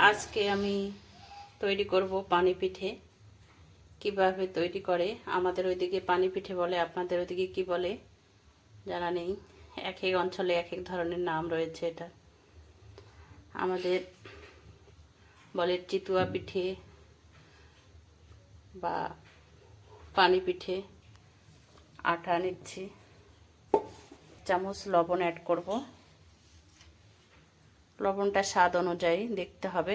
আজকে আমি তৈরি করব পানি পিঠে। কীভাবে তৈরি করে? আমাদের ওইদিকে পানি পিঠে বলে, আপনাদের ওইদিকে কি বলে? জানা নেই। এক এক অঞ্চলে এক এক ধরনের নাম রয়েছে এটা। আমাদের বলে চিতুয়া পিঠে বা পানি পিঠে আটা নিচ্ছি। চামচ লবণ অ্যাড করব। লবণটা স্বাদ অনুযায়ী দেখতে হবে।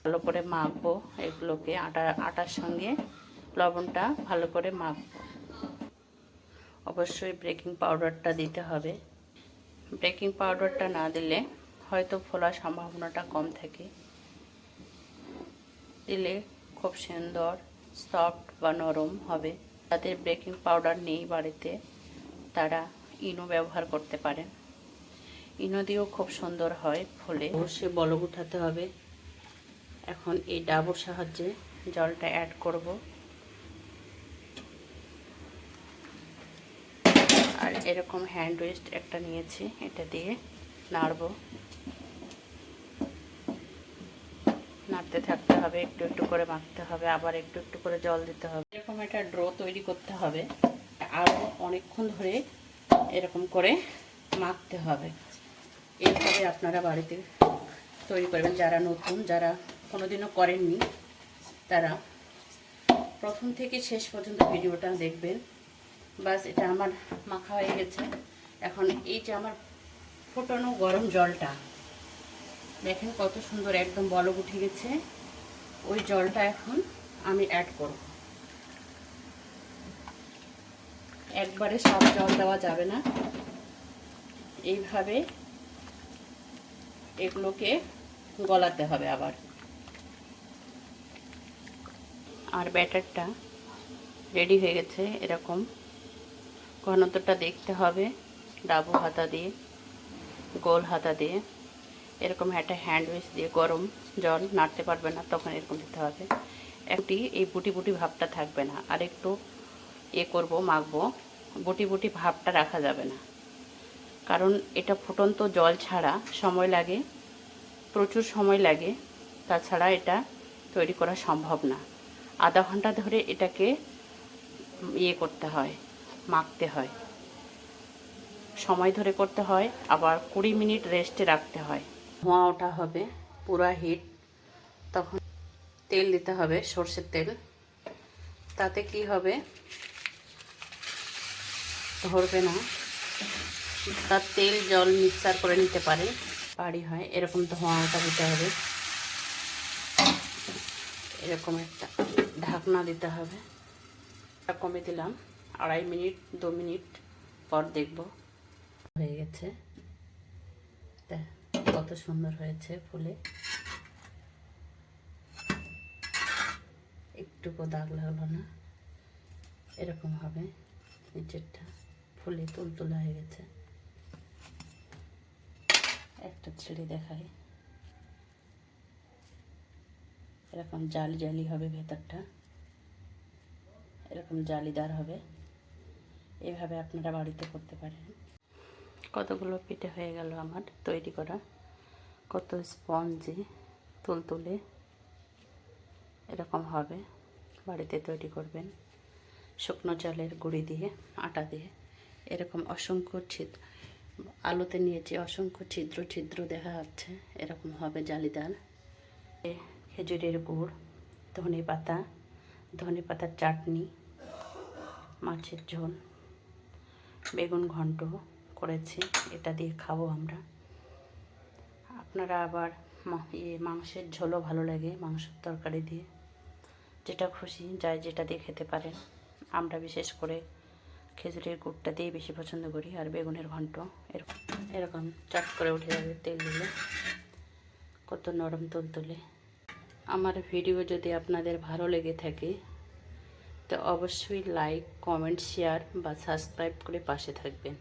ভালো করে মাখবো এগুলোকে আটা, আটার সঙ্গে লবণটা ভালো করে মাখবো। অবশ্যই বেকিং পাউডারটা দিতে হবে। বেকিং পাউডারটা না দিলে হয়তো ফোলার সম্ভাবনাটা কম থাকে। দিলে খুব সুন্দর সফট বা নরম হবে। তাদের বেকিং পাউডার নেই বাড়িতে, তারা ইনো ব্যবহার করতে পারেন। ইনো দিয়েও খুব সুন্দর হয় ফলে। অবশ্যই বলক উঠাতে হবে। এখন এই ডাবুর সাহায্যে জলটা অ্যাড করব। আর এরকম হ্যান্ড ওয়েস্ট একটা নিয়েছি, এটা দিয়ে নাড়ব। নাড়তে থাকতে হবে, একটু একটু করে মাখতে হবে, আবার একটু একটু করে জল দিতে হবে। এরকম একটা ড্রো তৈরি করতে হবে। আরও অনেকক্ষণ ধরে এরকম করে মাখতে হবে। এইভাবে আপনারা বাড়িতে তৈরি করবেন। যারা নতুন, যারা কোনোদিনও করেননি, তারা প্রথম থেকে শেষ পর্যন্ত ভিডিওটা দেখবেন। বাস, এটা আমার মাখা হয়ে গেছে। এখন এই যে আমার ফোটানো গরম জলটা, দেখেন কত সুন্দর একদম বলক উঠে গেছে। ওই জলটা এখন আমি অ্যাড করব। একবারে সব জল দেওয়া যাবে না। এইভাবে এগুলোকে গলাতে হবে আবার। আর ব্যাটারটা রেডি হয়ে গেছে এরকম। ঘনত্বটা দেখতে হবে, ডাবু হাতা দিয়ে, গোল হাতা দিয়ে। এরকম একটা হ্যান্ড ওয়েস দিয়ে গরম জল নাড়তে পারবে না, তখন এরকম দিতে হবে। একটি এই বুটি বুটি ভাবটা থাকবে না। আর একটু এ করব, মাখবো, বুটি বুটি ভাবটা রাখা যাবে না। কারণ এটা ফুটন্ত জল ছাড়া সময় লাগে, প্রচুর সময় লাগে। তাছাড়া এটা তৈরি করা সম্ভব না। আধা ঘণ্টা ধরে এটাকে ইয়ে করতে হয়, মাখতে হয়। সময় ধরে করতে হয়, আবার কুড়ি মিনিট রেস্টে রাখতে হয়। ধোঁয়া ওঠা হবে, পুরা হিট তখন তেল দিতে হবে, সর্ষের তেল। তাতে কি হবে? ধরবে না। তার তেল, জল মিক্সার করে নিতে পারে বাড়ি হয়, এরকম ধোঁয়া ওটা দিতে হবে। এরকম একটা ঢাকনা দিতে হবে। কমে দিলাম। আড়াই মিনিট, দু মিনিট পর দেখব। হয়ে গেছে। কত সুন্দর হয়েছে ফুলে। একটুকু দাগ লাগল না। এরকম হবে। নিচেরটা ফুলে তুলতুলা হয়ে গেছে। একটা ছেড়ে দেখাই এরকম জালি জালি হবে ভেতরটা। এরকম জালিদার হবে। এভাবে আপনারা বাড়িতে করতে পারেন। কতগুলো পিঠে হয়ে গেল আমার তৈরি করা। কত স্পঞ্জি তুলতুলে এরকম হবে। বাড়িতে তৈরি করবেন। শুকনো চালের গুঁড়ি দিয়ে, আটা দিয়ে। এরকম অসংখ্য ছিদ্র আলুতে নিয়েছি অসংখ্য ছিদ্র ছিদ্র দেখা যাচ্ছে। এরকম হবে জালিদার। খেজুরের গুড়, ধনে পাতা, ধনে পাতার চাটনি, মাছের ঝোল, বেগুন ঘন্ট করেছি, এটা দিয়ে খাব আমরা। আপনারা আবার ইয়ে মাংসের ঝোলও ভালো লাগে মাংসের তরকারি দিয়ে। যেটা খুশি, যাই যেটা দিয়ে খেতে পারেন। আমরা বিশেষ করে খেজুরের গুড়টা দিয়ে বেশি পছন্দ করি, আর বেগুনের ঘন্ট এরকম চাট করে উঠে যাবে তেল দিলে। কত নরম তুল তুলে। আমার ভিডিও যদি আপনাদের ভালো লেগে থাকে, তো অবশ্যই লাইক, কমেন্ট, শেয়ার বা সাবস্ক্রাইব করে পাশে থাকবেন।